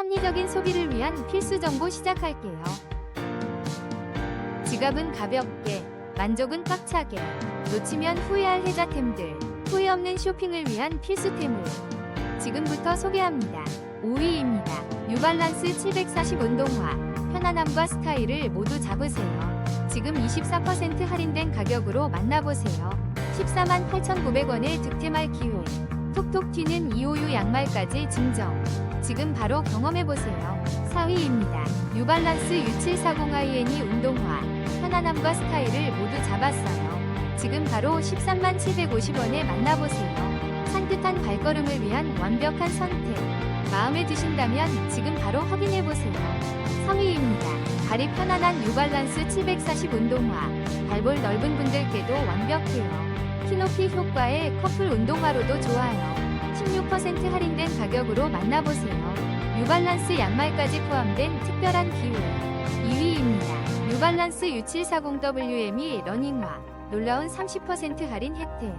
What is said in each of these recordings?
합리적인 소비를 위한 필수 정보 시작할게요. 지갑은 가볍게, 만족은 꽉차게, 놓치면 후회할 혜자템들, 후회 없는 쇼핑을 위한 필수템을 지금부터 소개합니다. 5위입니다. 뉴발란스 740 운동화. 편안함과 스타일을 모두 잡으세요. 지금 24% 할인된 가격으로 만나보세요. 14만 8,900원의 득템할 기회. 톡톡 튀는 이오유 양말까지 증정. 지금 바로 경험해보세요. 4위입니다. 뉴발란스 U740iNE 운동화. 편안함과 스타일을 모두 잡았어요. 지금 바로 13만 750원에 만나보세요. 산뜻한 발걸음을 위한 완벽한 선택. 마음에 드신다면 지금 바로 확인해보세요. 3위입니다. 발이 편안한 뉴발란스 740 운동화. 발볼 넓은 분들께도 완벽해요. 키높이 효과의 커플 운동화로도 좋아요. 16% 할인된 가격으로 만나보세요. 뉴발란스 양말까지 포함된 특별한 기회. 2위입니다. 뉴발란스 U740WME 러닝화. 놀라운 30% 할인 혜택.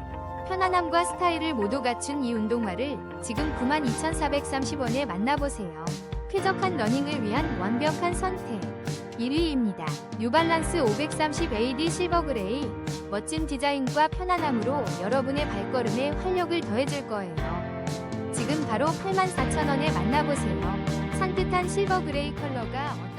편안함과 스타일을 모두 갖춘 이 운동화를 지금 92,430원에 만나보세요. 쾌적한 러닝을 위한 완벽한 선택. 1위입니다. 뉴발란스 530AD 실버 그레이. 멋진 디자인과 편안함으로 여러분의 발걸음에 활력을 더해줄 거예요. 지금 바로 84,000원에 만나보세요. 산뜻한 실버 그레이 컬러가